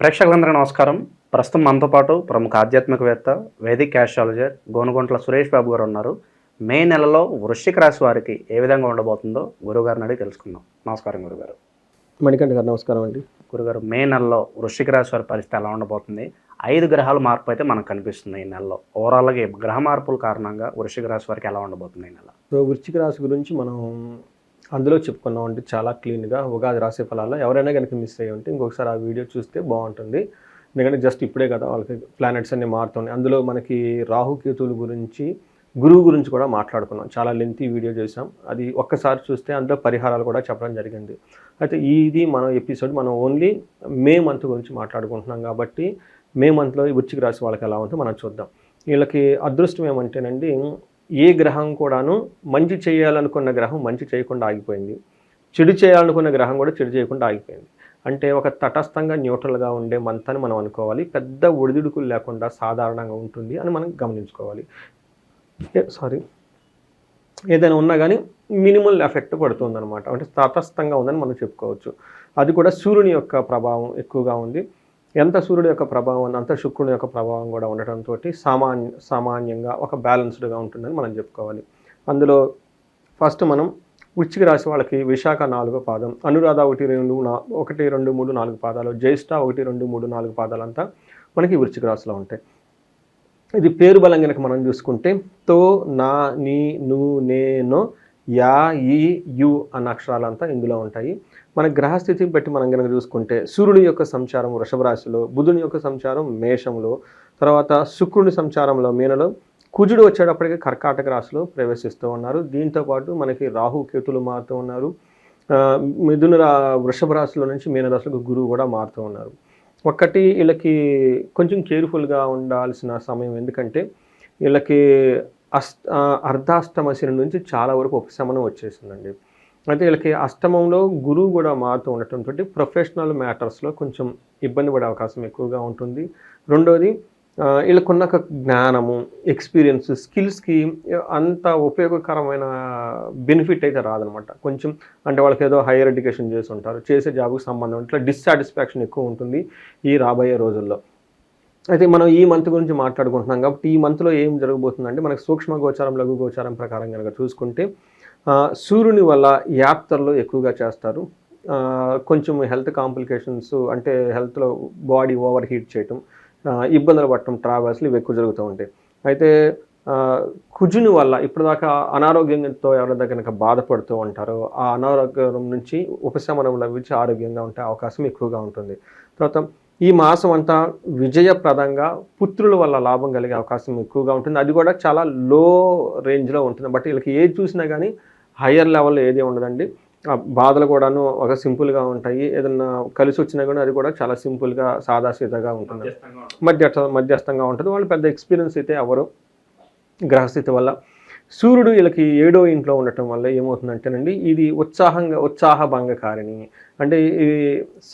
ప్రేక్షకులందరూ నమస్కారం. ప్రస్తుతం మనతో పాటు ప్రముఖ ఆధ్యాత్మికవేత్త వేదిక్ ఆస్ట్రాలజర్ గోనుగుంట్ల సురేష్ బాబు గారు ఉన్నారు. మే నెలలో వృశ్చిక రాశి వారికి ఏ విధంగా ఉండబోతుందో గురుగారిని అడిగి తెలుసుకుందాం. నమస్కారం గురుగారు. మణికంఠ గారు నమస్కారం అండి. గురుగారు మే నెలలో వృశ్చిక రాశి వారి పరిస్థితి ఎలా ఉండబోతుంది? ఐదు గ్రహాల మార్పు అయితే మనకు కనిపిస్తుంది ఈ నెలలో. ఓవరాల్గా గ్రహ మార్పుల కారణంగా వృశ్చిక రాశి వారికి ఎలా ఉండబోతుంది ఈ నెల? సో వృశ్చిక రాశి గురించి మనం అందులో చెప్పుకున్నాం అంటే చాలా క్లీన్గా ఉగాది రాశి ఫలాల్లో ఎవరైనా కనుక మిస్ అయ్యి ఉంటే ఇంకొకసారి ఆ వీడియో చూస్తే బాగుంటుంది. ఎందుకంటే జస్ట్ ఇప్పుడే కదా వాళ్ళకి ప్లానెట్స్ అన్ని మారుతున్నాయి. అందులో మనకి రాహుకేతువుల గురించి గురువు గురించి కూడా మాట్లాడుకున్నాం. చాలా లెంతీ వీడియో చేసాం అది ఒక్కసారి చూస్తే అందులో పరిహారాలు కూడా చెప్పడం జరిగింది. అయితే ఇది మన ఎపిసోడ్ మనం ఓన్లీ మే మంత్ గురించి మాట్లాడుకుంటున్నాం కాబట్టి మే మంత్లో ఈ వృశ్చిక రాశి వాళ్ళకి ఎలా ఉంటుందో మనం చూద్దాం. వీళ్ళకి అదృష్టం ఏమంటేనండి ఏ గ్రహం కూడాను మంచి చేయాలనుకున్న గ్రహం మంచి చేయకుండా ఆగిపోయింది. చెడు చేయాలనుకున్న గ్రహం కూడా చెడు చేయకుండా ఆగిపోయింది. అంటే ఒక తటస్థంగా న్యూట్రల్గా ఉండే మంత్ అని మనం అనుకోవాలి. పెద్ద ఒడిదుడుకులు లేకుండా సాధారణంగా ఉంటుంది అని మనం గమనించుకోవాలి. సారీ. ఏదైనా ఉన్నా కానీ మినిమల్ ఎఫెక్ట్ పడుతుందన్నమాట. అంటే తటస్థంగా ఉందని మనం చెప్పుకోవచ్చు. అది కూడా సూర్యుని యొక్క ప్రభావం ఎక్కువగా ఉంది. ఎంత సూర్యుడు యొక్క ప్రభావం అంత శుక్రుని యొక్క ప్రభావం కూడా ఉండటంతో సామాన్య సామాన్యంగా ఒక బ్యాలెన్స్డ్గా ఉంటుందని మనం చెప్పుకోవాలి. అందులో ఫస్ట్ మనం వృశ్చిక రాశి వాళ్ళకి విశాఖ నాలుగో పాదం అనురాధ ఒకటి రెండు నా- ఒకటి రెండు మూడు నాలుగు పాదాలు జ్యేష్ఠ ఒకటి రెండు మూడు నాలుగు పాదాలంతా మనకి వృశ్చిక రాశిలో ఉంటాయి. ఇది పేరు బలం కనుక మనం చూసుకుంటే తో నా నీ ను నేను యా ఈ యు అన్న అక్షరాలంతా ఇందులో ఉంటాయి. మన గ్రహస్థితిని బట్టి మనం కనుక చూసుకుంటే సూర్యుడి యొక్క సంచారం వృషభ రాశిలో బుధుని యొక్క సంచారం మేషంలో తర్వాత శుక్రుని సంచారంలో మీనలో కుజుడు వచ్చేటప్పటికి కర్కాటక రాశిలో ప్రవేశిస్తూ ఉన్నారు. దీంతో పాటు మనకి రాహు కేతులు మారుతూ ఉన్నారు. మిథున రా వృషభ రాశిలో నుంచి మీనరాశులకు గురువు కూడా మారుతూ ఉన్నారు. ఒక్కటి వీళ్ళకి కొంచెం కేర్ఫుల్గా ఉండాల్సిన సమయం ఎందుకంటే వీళ్ళకి అస్ అర్ధాష్టమ శని నుంచి చాలా వరకు ఉపశమనం వచ్చేసిందండి. అయితే వీళ్ళకి అష్టమంలో గురువు కూడా మారుతూ ఉండటంతో ప్రొఫెషనల్ మ్యాటర్స్లో కొంచెం ఇబ్బంది పడే అవకాశం ఎక్కువగా ఉంటుంది. రెండోది వీళ్ళకున్న ఒక జ్ఞానము ఎక్స్పీరియన్స్ స్కిల్స్కి అంత ఉపయోగకరమైన బెనిఫిట్ అయితే రాదనమాట. కొంచెం అంటే వాళ్ళకి ఏదో హైయర్ ఎడ్యుకేషన్ చేసి ఉంటారు చేసే జాబ్కి సంబంధం ఇట్లా డిస్సాటిస్ఫాక్షన్ ఎక్కువ ఉంటుంది ఈ రాబోయే రోజుల్లో. అయితే మనం ఈ మంత్ గురించి మాట్లాడుకుంటున్నాం కాబట్టి ఈ మంత్లో ఏం జరగబోతుందంటే మనకు సూక్ష్మ గోచారం లఘు గోచారం ప్రకారం కనుక చూసుకుంటే సూర్యుని వల్ల యాత్రలు ఎక్కువగా చేస్తారు. కొంచెం హెల్త్ కాంప్లికేషన్స్ అంటే హెల్త్లో బాడీ ఓవర్ హీట్ చేయటం ఇబ్బందులు పడటం ట్రావెల్స్లు ఇవి ఎక్కువ జరుగుతూ ఉంటాయి. అయితే కుజుని వల్ల ఇప్పటిదాకా అనారోగ్యంతో ఎవరైనా కనుక బాధపడుతూ ఉంటారో ఆ అనారోగ్యం నుంచి ఉపశమనం లభించి ఆరోగ్యంగా ఉంటే అవకాశం ఎక్కువగా ఉంటుంది. తర్వాత ఈ మాసం అంతా విజయప్రదంగా పుత్రుల వల్ల లాభం కలిగే అవకాశం ఎక్కువగా ఉంటుంది. అది కూడా చాలా లో రేంజ్లో ఉంటుంది. బట్ వీళ్ళకి ఏది చూసినా కానీ హయ్యర్ లెవెల్లో ఏది ఉండదండి. ఆ బాధలు కూడాను ఒక సింపుల్గా ఉంటాయి. ఏదన్నా కలిసి వచ్చినా కూడా అది కూడా చాలా సింపుల్గా సాదాసీదాగా ఉంటుంది. మధ్య మధ్యస్థంగా ఉంటుంది. వాళ్ళు పెద్ద ఎక్స్పీరియన్స్ అయితే ఎవరు గ్రహస్థితి వల్ల. సూర్యుడు వీళ్ళకి ఏడో ఇంట్లో ఉండటం వల్ల ఏమవుతుందంటేనండి ఇది ఉత్సాహంగా ఉత్సాహభంగకారిణి. అంటే ఇది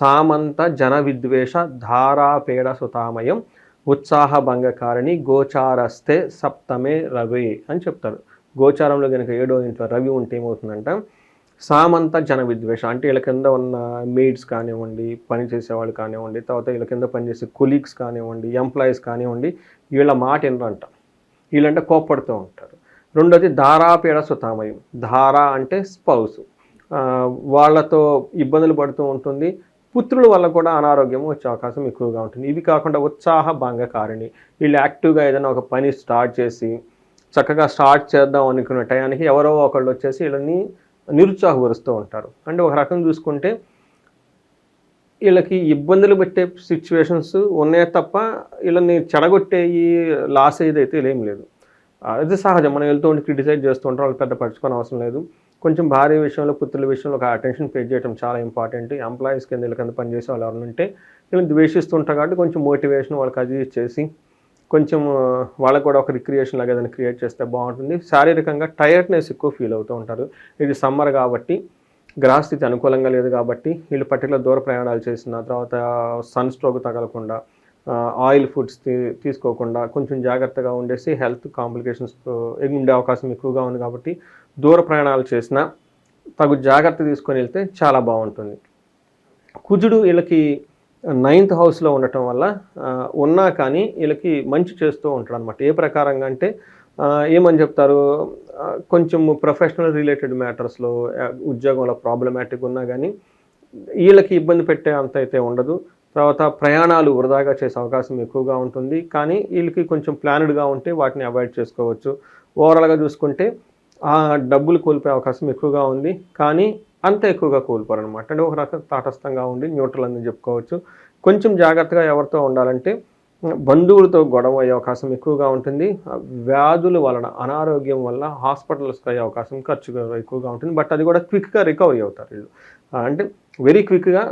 సామంత జన విద్వేష ధారాపేడ సుతామయం ఉత్సాహభంగకారిణి గోచారస్తే సప్తమే రవి అని చెప్తారు. గోచారంలో కనుక ఏడో ఇంట్లో రవి ఉంటే ఏమవుతుందంట? సామంత జన విద్వేష. అంటే వీళ్ళ కింద ఉన్న మెయిడ్స్ కానివ్వండి పని చేసేవాళ్ళు కానివ్వండి తర్వాత వీళ్ళ కింద పనిచేసే కొలీగ్స్ కానివ్వండి ఎంప్లాయీస్ కానివ్వండి వీళ్ళ మాట వినరంట. వీళ్ళంటే కోప్పడుతూ ఉంటారు. రెండోది ధారాపీడ సుతామయం. ధార అంటే స్పౌస్. వాళ్ళతో ఇబ్బందులు పడుతూ ఉంటుంది. పుత్రుల వల్ల కూడా అనారోగ్యం వచ్చే అవకాశం ఎక్కువగా ఉంటుంది. ఇవి కాకుండా ఉత్సాహ భంగకారిణి. వీళ్ళు యాక్టివ్గా ఏదైనా ఒక పని స్టార్ట్ చేసి చక్కగా స్టార్ట్ చేద్దాం అనుకున్న టయానికి ఎవరో ఒకళ్ళు వచ్చేసి వీళ్ళని నిరుత్సాహపరుస్తూ ఉంటారు. అంటే ఒక రకం చూసుకుంటే వీళ్ళకి ఇబ్బందులు పెట్టే సిచ్యువేషన్స్ ఉన్నాయే తప్ప వీళ్ళని చెడగొట్టే ఈ లాస్ ఏదైతే ఏం లేదు. అది సహజం. మనం వెళ్తూ ఉండి క్రిటిసైజ్ చేస్తూ ఉంటాం వాళ్ళు పెద్ద పరుచుకొని అవసరం లేదు. కొంచెం భార్య విషయంలో పుత్రుల విషయంలో ఒక అటెన్షన్ పే చేయడం చాలా ఇంపార్టెంట్ ఎంప్లాయీస్ కింద వీళ్ళ కింద పనిచేసే వాళ్ళు ఎవరు ఉంటే వీళ్ళని ద్వేషిస్తుంటారు కాబట్టి కొంచెం మోటివేషన్ వాళ్ళకి అది చేసి కొంచెం వాళ్ళకు కూడా ఒక రిక్రియేషన్ లాగా ఏదైనా క్రియేట్ చేస్తే బాగుంటుంది. శారీరకంగా టైర్డ్నెస్ ఎక్కువ ఫీల్ అవుతూ ఉంటారు. ఇది సమ్మర్ కాబట్టి గ్రహస్థితి అనుకూలంగా లేదు కాబట్టి వీళ్ళు పర్టికులర్ దూర ప్రయాణాలు చేసిన తర్వాత సన్ స్ట్రోక్ తగలకుండా ఆయిల్ ఫుడ్స్ తీసుకోకుండా కొంచెం జాగ్రత్తగా ఉండేసి హెల్త్ కాంప్లికేషన్స్ ఉండే అవకాశం ఎక్కువగా ఉంది కాబట్టి దూర ప్రయాణాలు చేసినా తగు జాగ్రత్త తీసుకొని వెళ్తే చాలా బాగుంటుంది. కుజుడు వీళ్ళకి నైన్త్ హౌస్లో ఉండటం వల్ల ఉన్నా కానీ వీళ్ళకి మంచి చేస్తూ ఉంటాడు అనమాట ఏ ప్రకారంగా అంటే ఏమని చెప్తారు? కొంచెం ప్రొఫెషనల్ రిలేటెడ్ మ్యాటర్స్లో ఉద్యోగంలో ప్రాబ్లమాటిక్ ఉన్నా కానీ వీళ్ళకి ఇబ్బంది పెట్టే అంత అయితే ఉండదు. తర్వాత ప్రయాణాలు వృధాగా చేసే అవకాశం ఎక్కువగా ఉంటుంది. కానీ వీళ్ళకి కొంచెం ప్లానెడ్గా ఉంటే వాటిని అవాయిడ్ చేసుకోవచ్చు. ఓవరాల్గా చూసుకుంటే ఆ డబ్బులు కోల్పోయే అవకాశం ఎక్కువగా ఉంది. కానీ అంత ఎక్కువగా కోల్పోరు అనమాట అంటే ఒక రకం తాటస్థంగా ఉండి న్యూట్రల్ అని చెప్పుకోవచ్చు. కొంచెం జాగ్రత్తగా ఎవరితో ఉండాలంటే బంధువులతో గొడవ అయ్యే అవకాశం ఎక్కువగా ఉంటుంది. వ్యాధుల వలన అనారోగ్యం వల్ల హాస్పిటల్స్కి అయ్యే అవకాశం ఖర్చు ఎక్కువగా ఉంటుంది. బట్ అది కూడా క్విక్గా రికవరీ అవుతారు. వీళ్ళు అంటే వెరీ క్విక్గా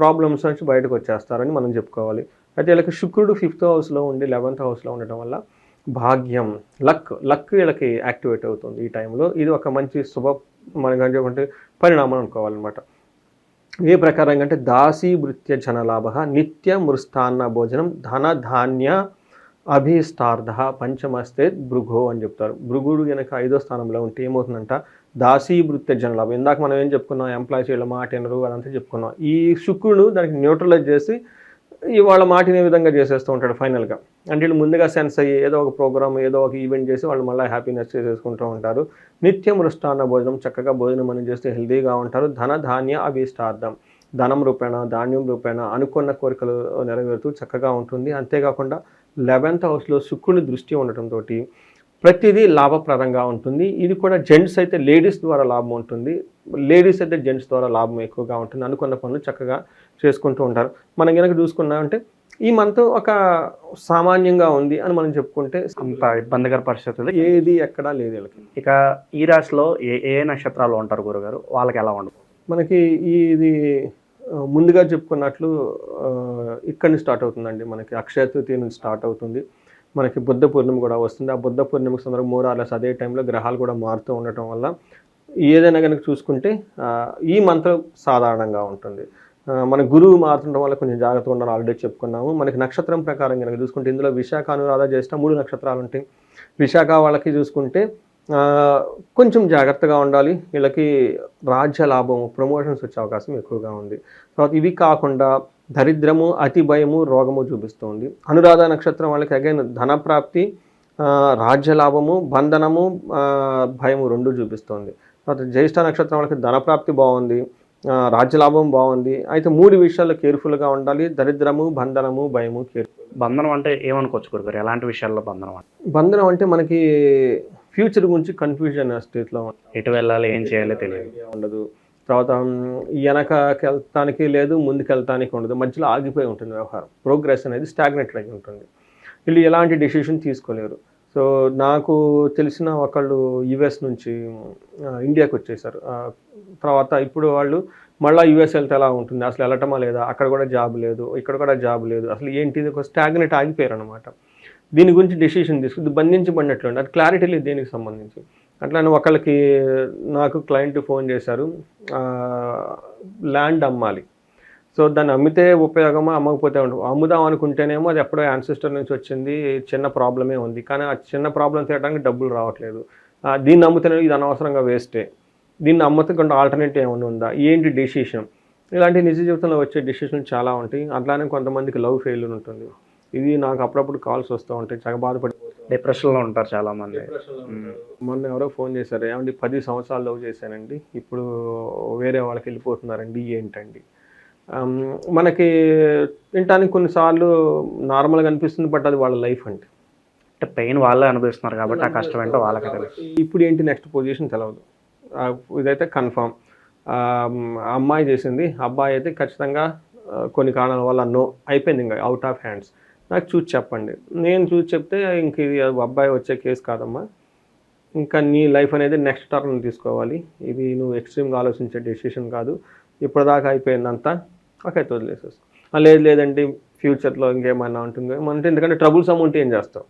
ప్రాబ్లమ్స్ నుంచి బయటకు వచ్చేస్తారని మనం చెప్పుకోవాలి. అయితే వీళ్ళకి శుక్రుడు ఫిఫ్త్ హౌస్లో ఉండి లెవెన్త్ హౌస్లో ఉండటం వల్ల భాగ్యం లక్ లక్ వీళ్ళకి యాక్టివేట్ అవుతుంది ఈ టైంలో. ఇది ఒక మంచి శుభ మనకి అంటే పరిణామం అనుకోవాలన్నమాట. ఏ ప్రకారంగా అంటే దాసీ భృత్య జనలాభ నిత్య మృష్టాన్న భోజనం ధన ధాన్య అభీష్టార్థ పంచమస్తే భృగో అని చెప్తారు. భృగుడు కనుక ఐదో స్థానంలో ఉంటే ఏమవుతుందంట? దాసీ వృత్య జనలాభం. ఇందాక మనం ఏం చెప్పుకున్నాం? ఎంప్లాయీస్ వీళ్ళ మాట వినరు అదంతా చెప్పుకున్నాం. ఈ శుక్రుడు దానికి న్యూట్రలైజ్ చేసి వాళ్ళ మాటిని విధంగా చేసేస్తూ ఉంటాడు ఫైనల్గా. అంటే వీళ్ళు ముందుగా సెన్స్ అయ్యి ఏదో ఒక ప్రోగ్రామ్ ఏదో ఒక ఈవెంట్ చేసి వాళ్ళు మళ్ళీ హ్యాపీనెస్ చేసేసుకుంటూ ఉంటారు. నిత్యం రుష్టాన్న భోజనం చక్కగా భోజనం అని చేస్తే హెల్దీగా ఉంటారు. ధన ధాన్య అభిష్టార్థం. ధనం రూపేణ ధాన్యం రూపేణ అనుకున్న కోరికలు నెరవేరుతూ చక్కగా ఉంటుంది. అంతేకాకుండా లెవెన్త్ హౌస్లో శుక్రుని దృష్టి ఉండటంతో ప్రతిదీ లాభప్రదంగా ఉంటుంది. ఇది కూడా జెంట్స్ అయితే లేడీస్ ద్వారా లాభం ఉంటుంది. లేడీస్ అయితే జెంట్స్ ద్వారా లాభం ఎక్కువగా ఉంటుంది. అనుకున్న పనులు చక్కగా చేసుకుంటూ ఉంటారు. మనం కనుక చూసుకున్నామంటే ఈ మంత్ ఒక సామాన్యంగా ఉంది అని మనం చెప్పుకుంటే అంత ఇబ్బందికర పరిస్థితులు ఏది ఎక్కడా లేదు వీళ్ళకి. ఇక ఈ రాశిలో ఏ ఏ నక్షత్రాలు ఉంటారు గురుగారు? వాళ్ళకి ఎలా ఉండదు? మనకి ఈ ఇది ముందుగా చెప్పుకున్నట్లు ఆ, ఇక్కడి నుంచి స్టార్ట్ అవుతుందండి. మనకి అక్షయ తృతీయ నుంచి స్టార్ట్ అవుతుంది. మనకి బుద్ధ పూర్ణిమ కూడా వస్తుంది. ఆ బుద్ధ పూర్ణిమకి సందర్భం మోరాలస్ అదే టైంలో గ్రహాలు కూడా మారుతూ ఉండటం వల్ల ఏదైనా కనుక చూసుకుంటే ఈ మంత్రం సాధారణంగా ఉంటుంది. మన గురువు మారుతుండడం వల్ల కొంచెం జాగ్రత్తగా ఉండాలి ఆల్రెడీ చెప్పుకున్నాము. మనకి నక్షత్రం ప్రకారం కనుక చూసుకుంటే ఇందులో విశాఖ అనురాధ చేసిన మూడు నక్షత్రాలు ఉంటాయి. విశాఖ వాళ్ళకి చూసుకుంటే కొంచెం జాగ్రత్తగా ఉండాలి. వీళ్ళకి రాజ్య లాభం ప్రమోషన్స్ వచ్చే అవకాశం ఎక్కువగా ఉంది. తర్వాత ఇవి కాకుండా దరిద్రము అతి భయము రోగము చూపిస్తుంది అనురాధ నక్షత్రం వాళ్ళకి అగైన్ ధనప్రాప్తి రాజ్య లాభము బంధనము భయము రెండు చూపిస్తుంది తర్వాత జ్యేష్ఠ నక్షత్రం వాళ్ళకి ధనప్రాప్తి బాగుంది ఆ, రాజ్య లాభం బాగుంది. అయితే మూడు విషయాల్లో కేర్ఫుల్గా ఉండాలి. దరిద్రము బంధనము భయము కేర్ఫుల్ బంధనం అంటే ఏమనుకోవచ్చు గురుగారు? ఎలాంటి విషయాల్లో బంధనం అంటే? బంధనం అంటే మనకి ఫ్యూచర్ గురించి కన్ఫ్యూజన్ స్టేట్లో ఎటు వెళ్ళాలి ఏం చేయాలో తెలియదు. ఉండదు. తర్వాత వెనకకి వెళ్తానికి లేదు ముందుకు వెళ్తానికి ఉండదు. మధ్యలో ఆగిపోయి ఉంటుంది వ్యవహారం. ప్రోగ్రెస్ అనేది స్టాగ్నెట్ అయి ఉంటుంది. వీళ్ళు ఎలాంటి డెసిషన్ తీసుకోలేరు. సో నాకు తెలిసిన ఒకళ్ళు యుఎస్ నుంచి ఇండియాకి వచ్చేసారు. తర్వాత ఇప్పుడు వాళ్ళు మళ్ళీ యుఎస్ వెళ్తే ఎలా ఉంటుంది? అసలు వెళ్ళటమా లేదా? అక్కడ కూడా జాబ్ లేదు ఇక్కడ కూడా జాబ్ లేదు. అసలు ఏంటి? ఒక స్టాగ్నెట్ ఆగిపోయారు అనమాట దీని గురించి డెసిషన్ తీసుకుంది బంధించబడినట్లు అది క్లారిటీ లేదు దీనికి సంబంధించి. అట్లానే ఒకళ్ళకి నాకు క్లయింట్ ఫోన్ చేశారు. ల్యాండ్ అమ్మాలి. సో దాన్ని అమ్మితే ఉపయోగమా అమ్మకపోతే ఉండదు. అమ్ముదాం అనుకుంటేనేమో అది ఎప్పుడో యాన్సిస్టర్ నుంచి వచ్చింది చిన్న ప్రాబ్లమే ఉంది. కానీ ఆ చిన్న ప్రాబ్లం తీయడానికి డబ్బులు రావట్లేదు. దీన్ని అమ్ముతేనే ఇది అనవసరంగా వేస్టే. దీన్ని అమ్మతకుండా ఆల్టర్నేటివ్ ఏమైనా ఉందా? ఏంటి డెసిషన్ ఇలాంటి నిజ జీవితంలో వచ్చే డెసిషన్లు చాలా ఉంటాయి. అట్లానే కొంతమందికి లవ్ ఫెయిల్యూర్ ఉంటుంది. ఇది నాకు అప్పుడప్పుడు కాల్స్ వస్తూ ఉంటాయి. చాలా బాధపడిపోతాను డిప్రెషన్లో ఉంటారు చాలా మంది మొన్న ఎవరో ఫోన్ చేశారు. ఏమండి పది సంవత్సరాలు లవ్ చేశానండి. ఇప్పుడు వేరే వాళ్ళకి వెళ్ళిపోతున్నారండి. ఏంటండి? మనకి వినటానికి కొన్నిసార్లు నార్మల్గా అనిపిస్తుంది బట్ అది వాళ్ళ లైఫ్ అంటే అంటే పెయిన్ వాళ్ళే అనుభవిస్తున్నారు కాబట్టి ఆ కష్టం ఏంటో వాళ్ళకి తెలుసు ఇప్పుడు ఏంటి నెక్స్ట్ పొజిషన్ తెలవదు. ఇదైతే కన్ఫామ్. అమ్మాయి చేసింది. అబ్బాయి అయితే ఖచ్చితంగా కొన్ని కారణాల వల్ల నో అయిపోయింది ఇంకా అవుట్ ఆఫ్ హ్యాండ్స్ నాకు చూసి చెప్పండి. నేను చూసి చెప్తే ఇంక ఇది అబ్బాయి వచ్చే కేసు కాదమ్మా. ఇంకా నీ లైఫ్ అనేది నెక్స్ట్ టర్న్ తీసుకోవాలి ఇది నువ్వు ఎక్స్ట్రీమ్గా ఆలోచించే డెసిషన్ కాదు. ఇప్పటిదాకా అయిపోయిందంతా ఓకే వదిలేసేసి. లేదు లేదండి ఫ్యూచర్లో ఇంకేమైనా ఉంటుంది అంటే ఎందుకంటే ట్రబుల్స్ అమౌంట్ ఏం చేస్తావు?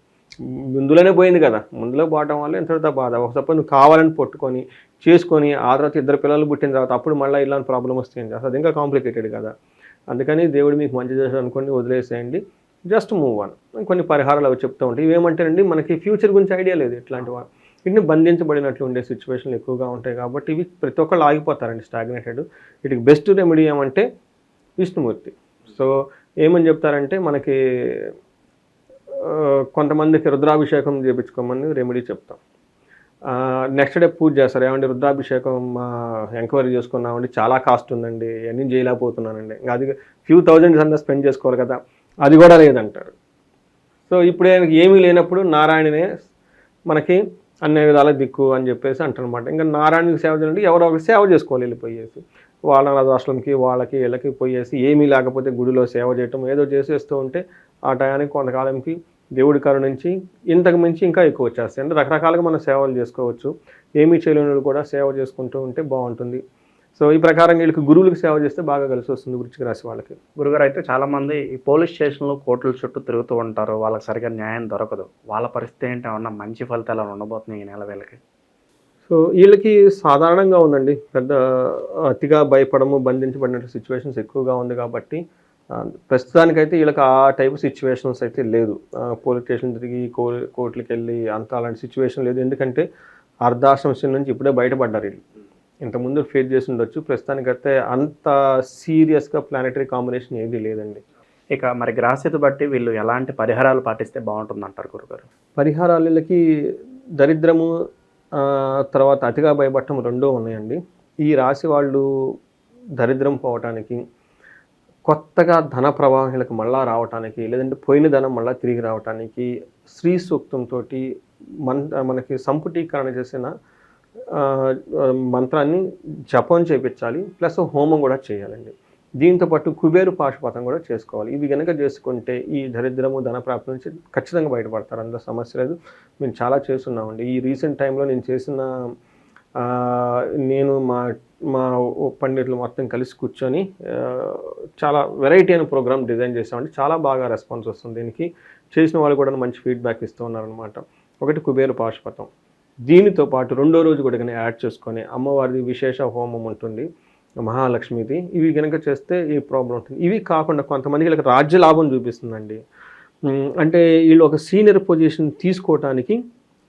ముందులోనే పోయింది కదా ముందులో పోవటం వల్ల ఎంత బాధ. ఒక సపోజ్ నువ్వు కావాలని పట్టుకొని చేసుకొని ఆ తర్వాత ఇద్దరు పిల్లలు పుట్టిన తర్వాత అప్పుడు మళ్ళీ ఇలాంటి ప్రాబ్లం వస్తే ఏం చేస్తుంది అది ఇంకా కాంప్లికేటెడ్ కదా. అందుకని దేవుడు మీకు మంచి చేశాడు అనుకోండి వదిలేసేయండి జస్ట్ మూవ్ ఆన్. కొన్ని పరిహారాలు అవి చెప్తూ ఉంటాయి. ఇవేమంటేనండి మనకి ఫ్యూచర్ గురించి ఐడియా లేదు ఇట్లాంటి వాళ్ళు వీటిని బంధించబడినట్లు ఉండే సిచ్యువేషన్లు ఎక్కువగా ఉంటాయి కాబట్టి ఇవి ప్రతి ఒక్కళ్ళు ఆగిపోతారండి స్టాగ్నేటెడ్. వీటికి బెస్ట్ రెమెడీ ఏమంటే విష్ణుమూర్తి. సో ఏమని చెప్తారంటే మనకి కొంతమందికి రుద్రాభిషేకం చేయించుకోమని రెమెడీ చెప్తాం. నెక్స్ట్ డే పూజ చేస్తారు. ఏమంటే రుద్రాభిషేకం ఎంక్వైరీ చేసుకున్నామండి చాలా కాస్ట్ ఉందండి అన్నీ చేయలేకపోతున్నానండి. ఇంకా అది ఫ్యూ థౌజండ్స్ అంతా స్పెండ్ చేసుకోవాలి కదా అది కూడా లేదంటారు. సో ఇప్పుడు ఆయనకి ఏమీ లేనప్పుడు నారాయణనే మనకి అన్ని విధాల దిక్కు అని చెప్పేసి అంటారనమాట ఇంకా నారాయణకి సేవ చేయాలంటే ఎవరో ఒకరు సేవ చేసుకోవాలి వెళ్ళిపోయేసి వాళ్ళ రాష్ట్రంకి వాళ్ళకి వీళ్ళకి పోయేసి ఏమీ లేకపోతే గుడిలో సేవ చేయటం ఏదో చేసేస్తూ ఉంటే ఆ టయానికి కొంతకాలంకి దేవుడి కారు నుంచి ఇంతకు మించి ఇంకా ఎక్కువ వచ్చేస్తాయి. అంటే రకరకాలుగా మనం సేవలు చేసుకోవచ్చు. ఏమీ చేయలేని కూడా సేవ చేసుకుంటూ ఉంటే బాగుంటుంది. సో ఈ ప్రకారం వీళ్ళకి గురువులకు సేవ చేస్తే బాగా కలిసి వస్తుంది వృచ్చిక రాశి వాళ్ళకి. గురుగారు అయితే చాలా మంది ఈ పోలీస్ స్టేషన్లో కోర్టుల చుట్టూ తిరుగుతూ ఉంటారు వాళ్ళకి సరిగా న్యాయం దొరకదు. వాళ్ళ పరిస్థితి ఏంటి? ఏమన్నా మంచి ఫలితాలు ఉండబోతున్నాయి ఈ నెల వీళ్ళకి? సో వీళ్ళకి సాధారణంగా ఉందండి. పెద్ద అతిగా భయపడము బంధించబడిన సిచ్యువేషన్స్ ఎక్కువగా ఉంది కాబట్టి ప్రస్తుతానికైతే వీళ్ళకి ఆ టైప్ సిచ్యువేషన్స్ అయితే లేదు. పోలీస్ స్టేషన్ తిరిగి కో కోర్టులకు వెళ్ళి అంత అలాంటి సిచ్యువేషన్ లేదు. ఎందుకంటే అర్ధాశ్రమం నుంచి ఇప్పుడే బయటపడ్డారు వీళ్ళు. ఇంతకుముందు ఫేస్ చేసి ఉండొచ్చు. ప్రస్తుతానికైతే అంత సీరియస్గా ప్లానటరీ కాంబినేషన్ ఏది లేదండి. ఇక మరి గ్రాస్యత బట్టి వీళ్ళు ఎలాంటి పరిహారాలు పాటిస్తే బాగుంటుంది అంటారు గురుగారు? పరిహారాలకి దరిద్రము తర్వాత అతిగా భయపడటం రెండూ ఉన్నాయండి. ఈ రాశి వాళ్ళు దరిద్రం పోవటానికి కొత్తగా ధన ప్రవాహం వీళ్ళకి మళ్ళా రావటానికి లేదంటే పోయిన ధనం మళ్ళా తిరిగి రావటానికి శ్రీ సూక్తంతో మన మనకి సంపుటీకరణ చేసిన మంత్రాన్ని జపం చేయించాలి ప్లస్ హోమం కూడా చేయాలండి. దీంతో పాటు కుబేరు పాశుపతం కూడా చేసుకోవాలి. ఇవి కనుక చేసుకుంటే ఈ దరిద్రము ధన ప్రాప్తి నుంచి ఖచ్చితంగా బయటపడతారు. అందులో సమస్య లేదు. మేము చాలా చేస్తున్నామండి. ఈ రీసెంట్ టైంలో నేను చేసిన నేను మా మా పండితులు మొత్తం కలిసి కూర్చొని చాలా వెరైటీ అయిన ప్రోగ్రామ్ డిజైన్ చేసామండి చాలా బాగా రెస్పాన్స్ వస్తుంది దీనికి. చేసిన వాళ్ళు కూడా మంచి ఫీడ్బ్యాక్ ఇస్తూ ఉన్నారనమాట ఒకటి కుబేరు పాశుపతం. దీనితో పాటు రెండో రోజు కూడా కనుక యాడ్ చేసుకొని అమ్మవారిది విశేష హోమం ఉంటుంది మహాలక్ష్మిది. ఇవి కనుక చేస్తే ఈ ప్రాబ్లం ఉంటుంది. ఇవి కాకుండా కొంతమందికి వీళ్ళకి రాజ్య లాభం చూపిస్తుందండి. అంటే వీళ్ళు ఒక సీనియర్ పొజిషన్ తీసుకోవటానికి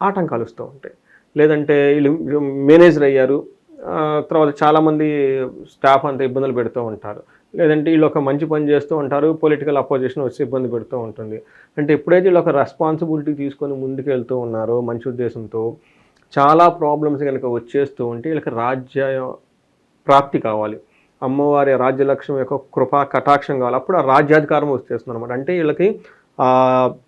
ఆటంకాలు వస్తూ ఉంటాయి. లేదంటే వీళ్ళు మేనేజర్ అయ్యారు తర్వాత చాలామంది స్టాఫ్ అంతా ఇబ్బందులు పెడుతూ ఉంటారు. లేదంటే వీళ్ళు ఒక మంచి పని చేస్తూ ఉంటారు పొలిటికల్ అపోజిషన్ వచ్చి ఇబ్బంది పెడుతూ ఉంటుంది. అంటే ఎప్పుడైతే వీళ్ళు ఒక రెస్పాన్సిబిలిటీ తీసుకొని ముందుకు వెళ్తూ ఉన్నారో మంచి ఉద్దేశంతో చాలా ప్రాబ్లమ్స్ కనుక వచ్చేస్తూ ఉంటే వీళ్ళకి రాజ్య ప్రాప్తి కావాలి. అమ్మవారి రాజ్యలక్ష్యం యొక్క కృపా కటాక్షం కావాలి. అప్పుడు ఆ రాజ్యాధికారం వచ్చేస్తుంది అనమాట అంటే వీళ్ళకి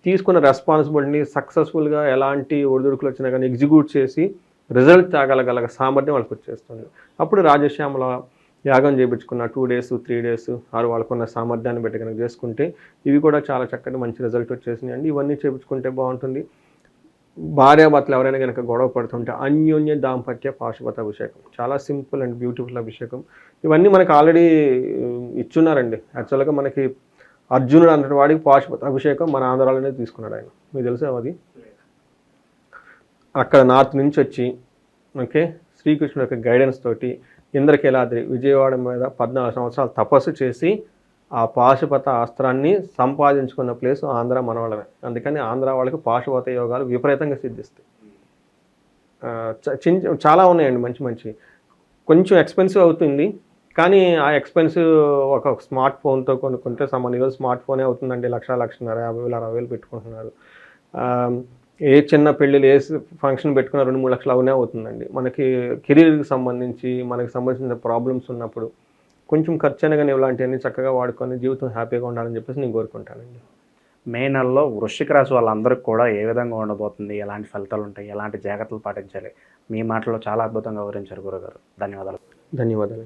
తీసుకున్న రెస్పాన్సిబిలిటీని సక్సెస్ఫుల్గా ఎలాంటి ఒడిదుడుకులు వచ్చినా కానీ ఎగ్జిక్యూట్ చేసి రిజల్ట్ తాగలగల సామర్థ్యం వాళ్ళకి వచ్చేస్తుంది. అప్పుడు రాజశ్యామల యాగం చేయించుకున్న టూ డేస్ త్రీ డేస్ ఆరు వాళ్ళకున్న సామర్థ్యాన్ని బట్టి కనుక చేసుకుంటే ఇవి కూడా చాలా చక్కటి మంచి రిజల్ట్ వచ్చేసినాయి. అండి ఇవన్నీ చేయించుకుంటే బాగుంటుంది. భార్యాభర్తలు ఎవరైనా కనుక గొడవ పడుతుంటే అన్యోన్య దాంపత్య పాశుపత అభిషేకం. చాలా సింపుల్ అండ్ బ్యూటిఫుల్ అభిషేకం. ఇవన్నీ మనకు ఆల్రెడీ ఇచ్చున్నారండి. యాక్చువల్గా మనకి అర్జునుడు అన్నటి వాడికి పాశుపత అభిషేకం మన ఆంధ్రాలోనే తీసుకున్నాడు ఆయన. మీకు తెలుసా అది? అక్కడ నార్త్ నుంచి వచ్చి ఓకే శ్రీకృష్ణుడు యొక్క గైడెన్స్ తోటి ఇంద్రకీలాద్రి విజయవాడ మీద పద్నాలుగు సంవత్సరాలు తపస్సు చేసి ఆ పాశుపత అస్త్రాన్ని సంపాదించుకున్న ప్లేస్ ఆంధ్ర మనవాళ్ళమే అందుకని ఆంధ్ర వాళ్ళకి పాశుపత యోగాలు విపరీతంగా సిద్ధిస్తాయి. చ- చిన్న చాలా ఉన్నాయండి మంచి మంచి. కొంచెం ఎక్స్పెన్సివ్ అవుతుంది కానీ ఆ ఎక్స్పెన్సివ్ ఒక స్మార్ట్ ఫోన్తో కొనుక్కుంటే సమాన్ ఈరోజు స్మార్ట్ ఫోనే అవుతుందండి. లక్ష లక్షన్నర యాభై వేలు అరవై వేలు పెట్టుకుంటున్నారు. ఏ చిన్న పెళ్ళిళ్ళు ఏ ఫంక్షన్ పెట్టుకున్న రెండు మూడు లక్షలు అవునే అవుతుందండి. మనకి కెరీర్కి సంబంధించి మనకి సంబంధించిన ప్రాబ్లమ్స్ ఉన్నప్పుడు కొంచెం ఖర్చు అయినా కానీ ఇలాంటివన్నీ చక్కగా వాడుకొని జీవితం హ్యాపీగా ఉండాలని చెప్పేసి నేను కోరుకుంటానండి. మే నెలలో వృశ్చిక రాశి వాళ్ళందరికీ కూడా ఏ విధంగా ఉండబోతుంది? ఎలాంటి ఫలితాలు ఉంటాయి? ఎలాంటి జాగ్రత్తలు పాటించాలి? మీ మాటలో చాలా అద్భుతంగా వివరించారు గురుగారు. ధన్యవాదాలు. ధన్యవాదాలు.